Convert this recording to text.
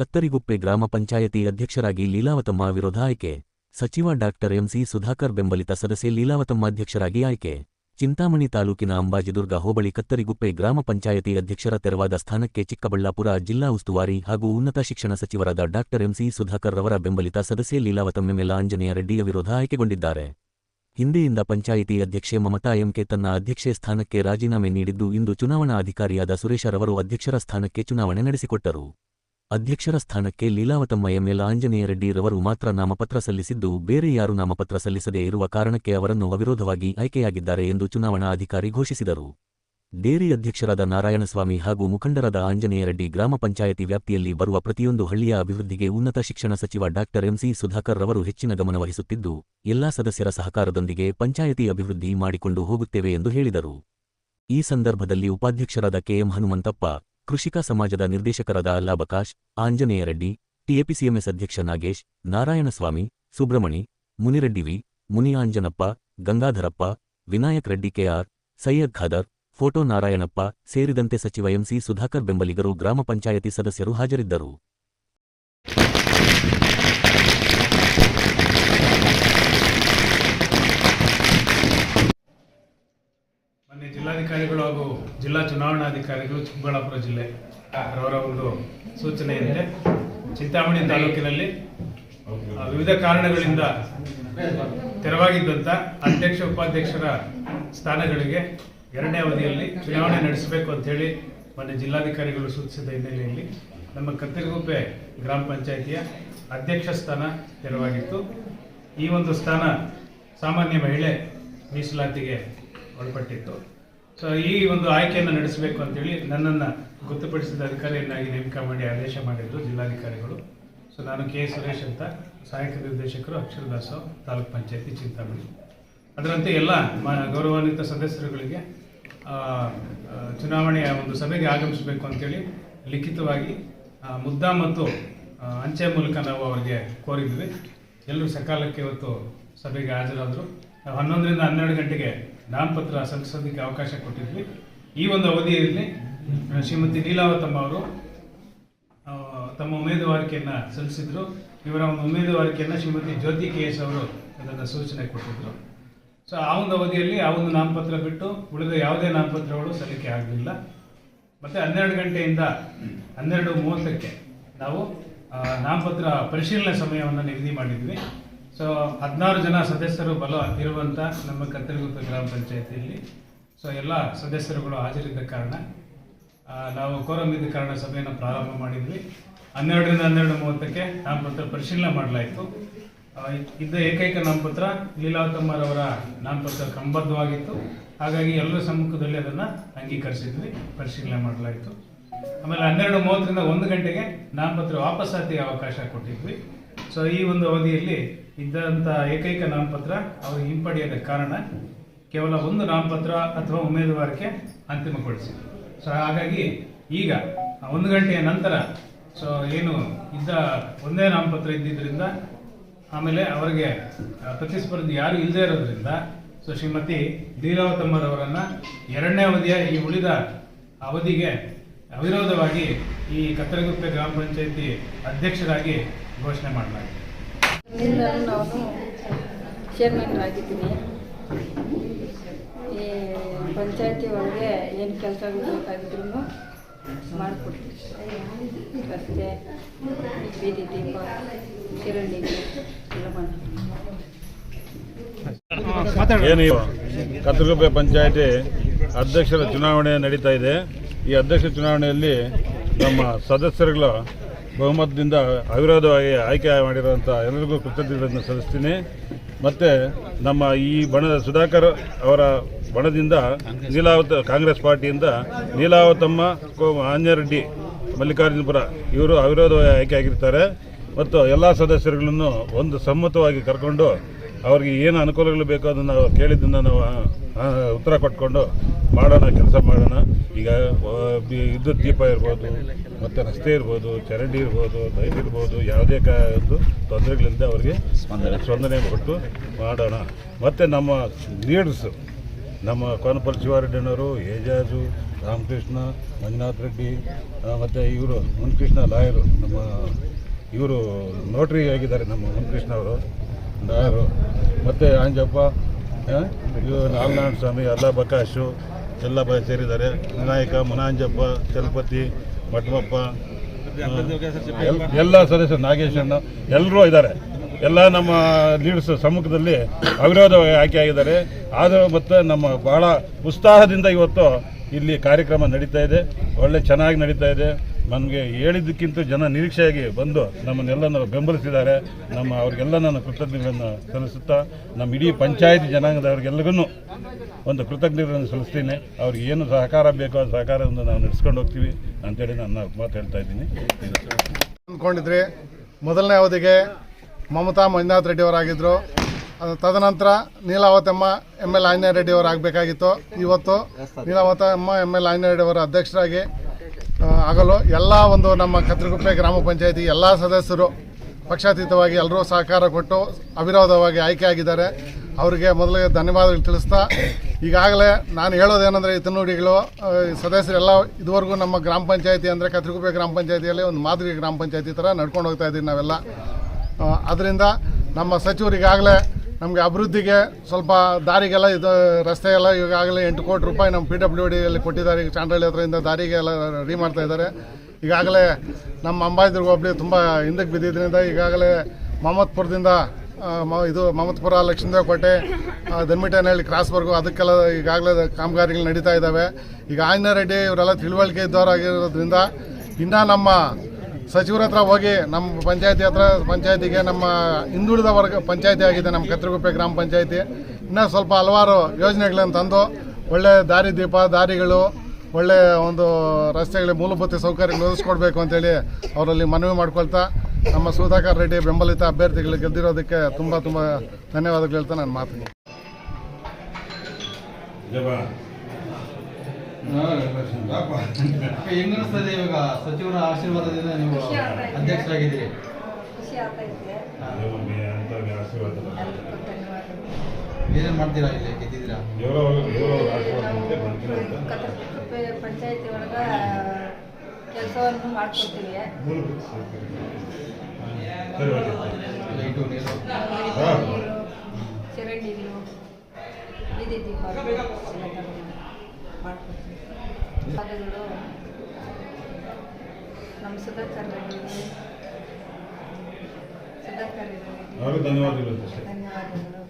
ಕತ್ತರಿಗುಪ್ಪೆ ಗ್ರಾಮ ಪಂಚಾಯತಿ ಅಧ್ಯಕ್ಷರಾಗಿ ಲೀಲಾವತಮ್ಮ ವಿರೋಧ ಆಯ್ಕೆ. ಸಚಿವ ಡಾಕ್ಟರ್ ಎಂಸಿ ಸುಧಾಕರ್ ಬೆಂಬಲಿತ ಸದಸ್ಯೆ ಲೀಲಾವತಮ್ಮ ಅಧ್ಯಕ್ಷರಾಗಿ ಆಯ್ಕೆ. ಚಿಂತಾಮಣಿ ತಾಲೂಕಿನ ಅಂಬಾಜಿದುರ್ಗ ಹೋಬಳಿ ಕತ್ತರಿಗುಪ್ಪೆ ಗ್ರಾಮ ಪಂಚಾಯತಿ ಅಧ್ಯಕ್ಷರ ತೆರವಾದ ಸ್ಥಾನಕ್ಕೆ ಚಿಕ್ಕಬಳ್ಳಾಪುರ ಜಿಲ್ಲಾ ಉಸ್ತುವಾರಿ ಹಾಗೂ ಉನ್ನತ ಶಿಕ್ಷಣ ಸಚಿವರಾದ ಡಾಕ್ಟರ್ ಎಂಸಿ ಸುಧಾಕರ್ ರವರ ಬೆಂಬಲಿತ ಸದಸ್ಯೆ ಲೀಲಾವತಮ್ಮೆಮೆಲ್ಲ ಆಂಜನೇಯ ರೆಡ್ಡಿಯ ವಿರೋಧ ಆಯ್ಕೆಗೊಂಡಿದ್ದಾರೆ. ಹಿಂದೆಯಿಂದ ಪಂಚಾಯಿತಿ ಅಧ್ಯಕ್ಷೆ ಮಮತಾ ಎಂಕೆ ತನ್ನ ಅಧ್ಯಕ್ಷೆ ಸ್ಥಾನಕ್ಕೆ ರಾಜೀನಾಮೆ ನೀಡಿದ್ದು ಇಂದು ಚುನಾವಣಾ ಅಧಿಕಾರಿಯಾದ ಸುರೇಶರವರು ಅಧ್ಯಕ್ಷರ ಸ್ಥಾನಕ್ಕೆ ಚುನಾವಣೆ ನಡೆಸಿಕೊಟ್ಟರು. ಅಧ್ಯಕ್ಷರ ಸ್ಥಾನಕ್ಕೆ ಲೀಲಾವತಮ್ಮ ಎಂಎಲ್ ಆಂಜನೇಯ ರೆಡ್ಡಿ ರವರು ಮಾತ್ರ ನಾಮಪತ್ರ ಸಲ್ಲಿಸಿದ್ದು, ಬೇರೆ ಯಾರು ನಾಮಪತ್ರ ಸಲ್ಲಿಸದೇ ಇರುವ ಕಾರಣಕ್ಕೆ ಅವರನ್ನು ಅವಿರೋಧವಾಗಿ ಆಯ್ಕೆಯಾಗಿದ್ದಾರೆ ಎಂದು ಚುನಾವಣಾ ಅಧಿಕಾರಿ ಘೋಷಿಸಿದರು. ಡೇರಿ ಅಧ್ಯಕ್ಷರಾದ ನಾರಾಯಣಸ್ವಾಮಿ ಹಾಗೂ ಮುಖಂಡರಾದ ಆಂಜನೇಯ ರೆಡ್ಡಿ ಗ್ರಾಮ ಪಂಚಾಯಿತಿ ವ್ಯಾಪ್ತಿಯಲ್ಲಿ ಬರುವ ಪ್ರತಿಯೊಂದು ಹಳ್ಳಿಯ ಅಭಿವೃದ್ಧಿಗೆ ಉನ್ನತ ಶಿಕ್ಷಣ ಸಚಿವ ಡಾಕ್ಟರ್ ಎಂಸಿ ಸುಧಾಕರ್ ರವರು ಹೆಚ್ಚಿನ ಗಮನವಹಿಸುತ್ತಿದ್ದು ಎಲ್ಲಾ ಸದಸ್ಯರ ಸಹಕಾರದೊಂದಿಗೆ ಪಂಚಾಯಿತಿ ಅಭಿವೃದ್ಧಿ ಮಾಡಿಕೊಂಡು ಹೋಗುತ್ತೇವೆ ಎಂದು ಹೇಳಿದರು. ಈ ಸಂದರ್ಭದಲ್ಲಿ ಉಪಾಧ್ಯಕ್ಷರಾದ ಕೆಎಂ ಹನುಮಂತಪ್ಪ ಕೃಷಿಕ ಸಮಾಜದ ನಿರ್ದೇಶಕರಾದ ಅಲ್ಲಾಬಕಾಶ್, ಆಂಜನೇಯ ರೆಡ್ಡಿ ಟಿಎಪಿಸಿಎಂಎಸ್ ಅಧ್ಯಕ್ಷ ನಾಗೇಶ್, ನಾರಾಯಣಸ್ವಾಮಿ ಸುಬ್ರಮಣಿ ಮುನಿರೆಡ್ಡಿವಿ ಮುನಿಯಾಂಜನಪ್ಪ, ಗಂಗಾಧರಪ್ಪ, ವಿನಾಯಕ್ ರೆಡ್ಡಿ ಕೆಆರ್ ಸೈಯದ್ ಖಾದರ್, ಫೋಟೋ ನಾರಾಯಣಪ್ಪ ಸೇರಿದಂತೆ ಸಚಿವ ಎಂಸಿ ಸುಧಾಕರ್ ಬೆಂಬಲಿಗರು ಗ್ರಾಮ ಪಂಚಾಯತಿ ಸದಸ್ಯರು ಹಾಜರಿದ್ದರು ಮೊನ್ನೆ ಜಿಲ್ಲಾಧಿಕಾರಿಗಳು ಹಾಗೂ ಜಿಲ್ಲಾ ಚುನಾವಣಾಧಿಕಾರಿಗಳು ಚಿಕ್ಕಬಳ್ಳಾಪುರ ಜಿಲ್ಲೆ ಅವರ ಒಂದು ಸೂಚನೆಯಂತೆ ಚಿಂತಾಮಣಿ ತಾಲೂಕಿನಲ್ಲಿ ವಿವಿಧ ಕಾರಣಗಳಿಂದ ತೆರವಾಗಿದ್ದಂಥ ಅಧ್ಯಕ್ಷ, ಉಪಾಧ್ಯಕ್ಷರ ಸ್ಥಾನಗಳಿಗೆ ಎರಡನೇ ಅವಧಿಯಲ್ಲಿ ಚುನಾವಣೆ ನಡೆಸಬೇಕು ಅಂತೇಳಿ ಮೊನ್ನೆ ಜಿಲ್ಲಾಧಿಕಾರಿಗಳು ಸೂಚಿಸಿದ ಹಿನ್ನೆಲೆಯಲ್ಲಿ ನಮ್ಮ ಕತ್ತಿರಗುಪ್ಪೆ ಗ್ರಾಮ ಪಂಚಾಯಿತಿಯ ಅಧ್ಯಕ್ಷ ಸ್ಥಾನ ತೆರವಾಗಿತ್ತು. ಈ ಒಂದು ಸ್ಥಾನ ಸಾಮಾನ್ಯ ಮಹಿಳೆ ಮೀಸಲಾತಿಗೆ ಒಳಪಟ್ಟಿತ್ತು. ಸೊ ಈ ಒಂದು ಆಯ್ಕೆಯನ್ನು ನಡೆಸಬೇಕು ಅಂತೇಳಿ ನನ್ನನ್ನು ಗೊತ್ತುಪಡಿಸಿದ ಅಧಿಕಾರಿಯನ್ನಾಗಿ ನೇಮಕ ಮಾಡಿ ಆದೇಶ ಮಾಡಿದ್ರು ಜಿಲ್ಲಾಧಿಕಾರಿಗಳು. ಸೊ ನಾನು ಕೆ ಸುರೇಶ್ ಅಂತ ಸಹಾಯಕ ನಿರ್ದೇಶಕರು ಅಕ್ಷರದಾಸ ತಾಲೂಕ್ ಪಂಚಾಯತಿ ಚಿಂತಾಮಣಿ. ಅದರಂತೆ ಎಲ್ಲ ಗೌರವಾನ್ವಿತ ಸದಸ್ಯರುಗಳಿಗೆ ಚುನಾವಣೆಯ ಒಂದು ಸಭೆಗೆ ಆಗಮಿಸಬೇಕು ಅಂತೇಳಿ ಲಿಖಿತವಾಗಿ ಮುದ್ದಾ ಮತ್ತು ಅಂಚೆ ಮೂಲಕ ನಾವು ಅವರಿಗೆ ಕೋರಿದ್ವಿ ಎಲ್ಲರೂ ಸಕಾಲಕ್ಕೆ ಇವತ್ತು ಸಭೆಗೆ ಹಾಜರಾದರು. ಹನ್ನೊಂದರಿಂದ ಹನ್ನೆರಡು ಗಂಟೆಗೆ ನಾಮಪತ್ರ ಸಲ್ಲಿಸೋದಕ್ಕೆ ಅವಕಾಶ ಕೊಟ್ಟಿದ್ವಿ. ಈ ಒಂದು ಅವಧಿಯಲ್ಲಿ ಶ್ರೀಮತಿ ಲೀಲಾವತಮ್ಮ ಅವರು ತಮ್ಮ ಉಮೇದುವಾರಿಕೆಯನ್ನು ಸಲ್ಲಿಸಿದ್ರು. ಇವರ ಒಂದು ಉಮೇದುವಾರಿಕೆಯನ್ನು ಶ್ರೀಮತಿ ಜ್ಯೋತಿ ಕೆ ಎಸ್ ಅವರು ಅದನ್ನು ಸೂಚನೆ ಕೊಟ್ಟಿದ್ರು. ಸೊ ಆ ಒಂದು ಅವಧಿಯಲ್ಲಿ ಆ ಒಂದು ನಾಮಪತ್ರ ಬಿಟ್ಟು ಉಳಿದ ಯಾವುದೇ ನಾಮಪತ್ರಗಳು ಸಲ್ಲಿಕೆ ಆಗಲಿಲ್ಲ. ಮತ್ತು ಹನ್ನೆರಡು ಗಂಟೆಯಿಂದ ಹನ್ನೆರಡು ಮೂವತ್ತಕ್ಕೆ ನಾವು ನಾಮಪತ್ರ ಪರಿಶೀಲನೆ ಸಮಯವನ್ನು ನಿಗದಿ ಮಾಡಿದ್ವಿ. ಸೊ ಹದಿನಾರು ಜನ ಸದಸ್ಯರು ಬಲ ಇರುವಂಥ ನಮ್ಮ ಕತ್ತರಿಗುಪ್ಪ ಗ್ರಾಮ ಪಂಚಾಯತಿಯಲ್ಲಿ. ಸೊ ಎಲ್ಲ ಸದಸ್ಯರುಗಳು ಹಾಜರಿದ್ದ ಕಾರಣ ನಾವು ಕೋರಂ ಇದ್ದ ಕಾರಣ ಸಭೆಯನ್ನು ಪ್ರಾರಂಭ ಮಾಡಿದ್ವಿ. ಹನ್ನೆರಡರಿಂದ ಹನ್ನೆರಡು ಮೂವತ್ತಕ್ಕೆ ನಾಮಪತ್ರ ಪರಿಶೀಲನೆ ಮಾಡಲಾಯಿತು. ಇದ್ದ ಏಕೈಕ ನಾಮಪತ್ರ ಲೀಲಾವತಮ್ಮರವರ ನಾಮಪತ್ರ ಕ್ರಮಬದ್ಧವಾಗಿತ್ತು ಹಾಗಾಗಿ ಎಲ್ಲರ ಸಮ್ಮುಖದಲ್ಲಿ ಅದನ್ನು ಅಂಗೀಕರಿಸಿದ್ವಿ, ಪರಿಶೀಲನೆ ಮಾಡಲಾಯಿತು. ಆಮೇಲೆ ಹನ್ನೆರಡು ಮೂವತ್ತರಿಂದ ಒಂದು ಗಂಟೆಗೆ ನಾಮಪತ್ರ ವಾಪಸ್ಸಾತಿಗೆ ಅವಕಾಶ ಕೊಟ್ಟಿದ್ವಿ. ಸೊ ಈ ಒಂದು ಅವಧಿಯಲ್ಲಿ ಇದ್ದಂಥ ಏಕೈಕ ನಾಮಪತ್ರ ಅವರು ಹಿಂಪಡೆಯದ ಕಾರಣ ಕೇವಲ ಒಂದು ನಾಮಪತ್ರ ಅಥವಾ ಉಮೇದುವಾರಿಕೆ ಅಂತಿಮಗೊಳಿಸಿ. ಸೊ ಹಾಗಾಗಿ ಈಗ ಒಂದು ಗಂಟೆಯ ನಂತರ ಸೊ ಏನು ಇದ್ದ ಒಂದೇ ನಾಮಪತ್ರ ಇದ್ದಿದ್ದರಿಂದ ಆಮೇಲೆ ಅವರಿಗೆ ಪ್ರತಿಸ್ಪರ್ಧಿ ಯಾರು ಇಲ್ಲದೇ ಇರೋದ್ರಿಂದ ಸೊ ಶ್ರೀಮತಿ ಲೀಲಾವತಮ್ಮರವರನ್ನ ಎರಡನೇ ಅವಧಿಯ ಈ ಉಳಿದ ಅವಧಿಗೆ ಅವಿರೋಧವಾಗಿ ಈ ಕತ್ತರಗುಪ್ಪೆ ಗ್ರಾಮ ಪಂಚಾಯಿತಿ ಅಧ್ಯಕ್ಷರಾಗಿ ಘೋಷಣೆ ಮಾಡಲಾಗಿದೆ. ನಿನ್ನೆಲ್ಲ ನಾನು ಚೇರ್ಮನ್ ಆಗಿದ್ದೀನಿ. ಈ ಪಂಚಾಯತಿ ಒಳಗೆ ಏನು ಕೆಲಸಗಳು ಬೇಕಾಗಿದ್ರು ಮಾಡಿಕೊಡ್ತೀವಿ ರಸ್ತೆ ಬೀದಿ ದೀಪ ಕಿರಣಿ ಎಲ್ಲ ಮಾಡ್ತೀವಿ ಕತ್ತಲಗುಪ್ಪೆ ಪಂಚಾಯತಿ ಅಧ್ಯಕ್ಷರ ಚುನಾವಣೆ ನಡೀತಾ ಇದೆ. ಈ ಅಧ್ಯಕ್ಷ ಚುನಾವಣೆಯಲ್ಲಿ ನಮ್ಮ ಸದಸ್ಯರುಗಳ ಬಹುಮತದಿಂದ ಅವಿರೋಧವಾಗಿ ಆಯ್ಕೆ ಮಾಡಿರುವಂಥ ಎಲ್ಲರಿಗೂ ಕೃತಜ್ಞತೆಯನ್ನು ಸಲ್ಲಿಸ್ತೀನಿ. ಮತ್ತು ನಮ್ಮ ಈ ಬಣದ ಸುಧಾಕರ್ ಅವರ ಬಣದಿಂದ ನೀಲಾವತ, ಕಾಂಗ್ರೆಸ್ ಪಾರ್ಟಿಯಿಂದ ನೀಲಾವತಮ್ಮ, ಕೋ- ಆಂಜರೆಡ್ಡಿ ಮಲ್ಲಿಕಾರ್ಜುನಪುರ ಇವರು ಅವಿರೋಧವಾಗಿ ಆಯ್ಕೆ ಆಗಿರ್ತಾರೆ. ಮತ್ತು ಎಲ್ಲ ಸದಸ್ಯರುಗಳನ್ನು ಒಂದು ಸಮ್ಮತವಾಗಿ ಕರ್ಕೊಂಡು ಅವ್ರಿಗೆ ಏನು ಅನುಕೂಲಗಳು ಬೇಕೋ ಅದನ್ನು ನಾವು ಕೇಳಿದ್ದನ್ನು ನಾವು ಉತ್ತರ ಕೊಟ್ಕೊಂಡು ಮಾಡೋಣ ಕೆಲಸ ಮಾಡೋಣ. ಈಗ ವಿದ್ಯುತ್ ದೀಪ ಇರ್ಬೋದು ಮತ್ತು ರಸ್ತೆ ಇರ್ಬೋದು ಚರಂಡಿ ಇರ್ಬೋದು ಲೈಟ್ ಇರ್ಬೋದು ಯಾವುದೇ ಕ ಒಂದು ತೊಂದರೆಗಳಿಂದ ಅವರಿಗೆ ಸ್ಪಂದನೆ. ಕೊಟ್ಟು ಮಾಡೋಣ. ಮತ್ತು ನಮ್ಮ ಲೀಡರ್ಸು ನಮ್ಮ ಕೋನಪಲ್ ಶಿವಾರೆಡ್ಡಿನವರು ಏಜಾಜು ರಾಮಕೃಷ್ಣ ಮಂಜುನಾಥ್ ರೆಡ್ಡಿ ಮತ್ತು ಇವರು ಮುನ್ಕೃಷ್ಣ ಲಾಯರು ನಮ್ಮ ಇವರು ನೋಟ್ರಿ ಆಗಿದ್ದಾರೆ ನಮ್ಮ ಮುನ್ಕೃಷ್ಣ ಅವರು ಲಾಯರು. ಮತ್ತು ಆಂಜಪ್ಪ ಇವರು ನಾರಾಯಣ ಸ್ವಾಮಿ ಅಲ್ಲ ಬಕಾಶು ಎಲ್ಲ ಬ ಸೇರಿದ್ದಾರೆ. ವಿನಾಯಕ, ಮುನಾಂಜಪ್ಪ, ಚಲಪತಿ ಭಟ್ಮಪ್ಪ ಎಲ್- ಎಲ್ಲ ಸದಸ್ಯರು ನಾಗೇಶಣ್ಣ ಎಲ್ಲರೂ ಇದ್ದಾರೆ. ಎಲ್ಲ ನಮ್ಮ ಲೀಡರ್ಸ್ ಸಮ್ಮುಖದಲ್ಲಿ ಅವಿರೋಧವಾಗಿ ಆಯ್ಕೆ ಆಗಿದ್ದಾರೆ ಆದರೂ ಮತ್ತು ನಮ್ಮ ಬಹಳ ಉತ್ಸಾಹದಿಂದ ಇವತ್ತು ಇಲ್ಲಿ ಕಾರ್ಯಕ್ರಮ ನಡೀತಾ ಇದೆ. ಒಳ್ಳೆ ಚೆನ್ನಾಗಿ ನಡೀತಾ ಇದೆ. ನಮಗೆ ಹೇಳಿದ್ದಕ್ಕಿಂತ ಜನ ನಿರೀಕ್ಷೆಯಾಗಿ ಬಂದು ನಮ್ಮನ್ನೆಲ್ಲ ಬೆಂಬಲಿಸಿದ್ದಾರೆ. ನಮ್ಮ ಅವ್ರಿಗೆಲ್ಲ ನಾನು ಕೃತಜ್ಞತೆಗಳನ್ನು ಸಲ್ಲಿಸುತ್ತಾ, ನಮ್ಮ ಇಡೀ ಪಂಚಾಯತ್ ಜನಾಂಗದವ್ರಿಗೆಲ್ಲಗೂ ಒಂದು ಕೃತಜ್ಞತೆಗಳನ್ನು ಸಲ್ಲಿಸ್ತೀನಿ. ಅವ್ರಿಗೆ ಏನು ಸಹಕಾರ ಬೇಕೋ ಆ ಸಹಕಾರವನ್ನು ನಾವು ನಡೆಸ್ಕೊಂಡು ಹೋಗ್ತೀವಿ ಅಂತೇಳಿ ನಾನು ಮಾತು ಹೇಳ್ತಾ ಇದ್ದೀನಿ. ಅಂದ್ಕೊಂಡಿದ್ರಿ ಮೊದಲನೇ ಅವಧಿಗೆ ಮಮತಾ ಮಂಜುನಾಥ್ ರೆಡ್ಡಿ ಅವರಾಗಿದ್ದರು ತದನಂತರ ನೀಲಾವತಮ್ಮ ಎಂ ಎಲ್ ಆಂಜನೇಯ ರೆಡ್ಡಿ ಅವರು ಆಗಬೇಕಾಗಿತ್ತು ಇವತ್ತು ನೀಲಾವತಮ್ಮ ಎಂ ಎಲ್ ಆಂಜನೇಯ ರೆಡ್ಡಿ ಅವರ ಅಧ್ಯಕ್ಷರಾಗಿ ಆಗಲು ಎಲ್ಲ ಒಂದು ನಮ್ಮ ಕತ್ರಗುಪ್ಪೆ ಗ್ರಾಮ ಪಂಚಾಯತಿ ಎಲ್ಲ ಸದಸ್ಯರು ಪಕ್ಷಾತೀತವಾಗಿ ಎಲ್ಲರೂ ಸಹಕಾರ ಕೊಟ್ಟು ಅವಿರೋಧವಾಗಿ ಆಯ್ಕೆಯಾಗಿದ್ದಾರೆ ಅವರಿಗೆ ಮೊದಲಿಗೆ ಧನ್ಯವಾದಗಳು ತಿಳಿಸ್ತಾ, ಈಗಾಗಲೇ ನಾನು ಹೇಳೋದೇನೆಂದರೆ ಈ ನುಡಿಗಳು ಸದಸ್ಯರೆಲ್ಲ ಇದುವರೆಗೂ ನಮ್ಮ ಗ್ರಾಮ ಪಂಚಾಯತಿ ಅಂದರೆ ಕತ್ರಗುಪ್ಪೆ ಗ್ರಾಮ ಪಂಚಾಯತಿಯಲ್ಲಿ ಒಂದು ಮಾದರಿ ಗ್ರಾಮ ಪಂಚಾಯತಿ ಥರ ನಡ್ಕೊಂಡು ಹೋಗ್ತಾ ಇದ್ದೀವಿ ನಾವೆಲ್ಲ. ಅದರಿಂದ ನಮ್ಮ ಸಚಿವರು ಈಗಾಗಲೇ ನಮಗೆ ಅಭಿವೃದ್ಧಿಗೆ ಸ್ವಲ್ಪ ದಾರಿಗೆಲ್ಲ ಇದು ರಸ್ತೆ ಎಲ್ಲ ಈಗಾಗಲೇ ಎಂಟು ಕೋಟಿ ರೂಪಾಯಿ ನಮ್ಮ ಪಿ ಡಬ್ಲ್ಯೂ ಡಿಯಲ್ಲಿ ಕೊಟ್ಟಿದ್ದಾರೆ. ಈಗ ಚಾಂಡ್ರಳ್ಳಿ ಹತ್ರದಿಂದ ದಾರಿಗೆ ಎಲ್ಲ ರೆಡಿ ಮಾಡ್ತಾ ಇದ್ದಾರೆ. ಈಗಾಗಲೇ ನಮ್ಮ ಅಂಬಾಜಿದುರ್ಗ ಹೋಬಳಿ ತುಂಬ ಹಿಂದಕ್ಕೆ ಬಿದ್ದಿದ್ದರಿಂದ ಈಗಾಗಲೇ ಮಹಮ್ಮದ್ಪುರದಿಂದ ಇದು ಮಹಮ್ಮದ್ಪುರ ಲಕ್ಷ್ಮೀದೇವ ಕೋಟೆ ಆ, ಕ್ರಾಸ್ವರ್ಗು ಅದಕ್ಕೆಲ್ಲ ಈಗಾಗಲೇ ಕಾಮಗಾರಿಗಳು ನಡೀತಾ ಇದ್ದಾವೆ. ಈಗ ಆಂಜನೇಯ ರೆಡ್ಡಿ ಇವರೆಲ್ಲ ತಿಳುವಳಿಕೆ ಇದ್ದವರಾಗಿರೋದ್ರಿಂದ ಇನ್ನೂ ನಮ್ಮ ಸಚಿವರ ಹತ್ರ ಹೋಗಿ ನಮ್ಮ ಪಂಚಾಯತಿ ಹತ್ರ, ಪಂಚಾಯತಿಗೆ ನಮ್ಮ ಹಿಂದುಳಿದ ವರ್ಗ ಪಂಚಾಯತಿ ಆಗಿದೆ, ನಮ್ಮ ಕತ್ರಗುಪ್ಪೆ ಗ್ರಾಮ ಪಂಚಾಯತಿ. ಇನ್ನೂ ಸ್ವಲ್ಪ ಹಲವಾರು ಯೋಜನೆಗಳನ್ನು ತಂದು ಒಳ್ಳೆ ದಾರಿ ದೀಪ, ದಾರಿಗಳು, ಒಳ್ಳೆ ಒಂದು ರಸ್ತೆಗಳಿಗೆ ಮೂಲಭೂತ ಸೌಕರ್ಯ ಒದಗಿಸ್ಕೊಡ್ಬೇಕು ಅಂತೇಳಿ ಅವರಲ್ಲಿ ಮನವಿ ಮಾಡ್ಕೊಳ್ತಾ ನಮ್ಮ ಸುಧಾಕರ್ ರೆಡ್ಡಿ ಬೆಂಬಲಿತ ಅಭ್ಯರ್ಥಿಗಳು ಗೆದ್ದಿರೋದಕ್ಕೆ ತುಂಬ ತುಂಬ ಧನ್ಯವಾದಗಳು ಹೇಳ್ತಾ ನಾನು ಮಾತು ಹೆಂಗ್ ಅನಿಸ್ತದೆ ಇವಾಗ? ಸಚಿವರ ಆಶೀರ್ವಾದದಿಂದ ನೀವು ಖುಷಿ ಆಗ್ತಾ ಇದೆ. ಅಧ್ಯಕ್ಷರಾಗಿದ್ದೀರಿ. ಏನೇನ್ ಮಾಡ್ತೀರಾ ಇಲ್ಲಿ ಗೆದ್ದಿದ್ದೀರಾ? ಪಂಚಾಯತಿ ಒಳಗ ಕೆಲಸವನ್ನು ಮಾಡ್ಕೊಡ್ತೀವಿ. ಲೈಟು ನೀರು. ನೀರು ಬೀದಿ ದೀಪ ಮಾಡ್ಕೊಡ್ತೀವಿ ನಮ್ಮ ಸುಧಾಕರ್ಗಳಿಗೆ ಸುಧಾಕರ್ಗಳಿಗೆ ಧನ್ಯವಾದಗಳು ಧನ್ಯವಾದಗಳು.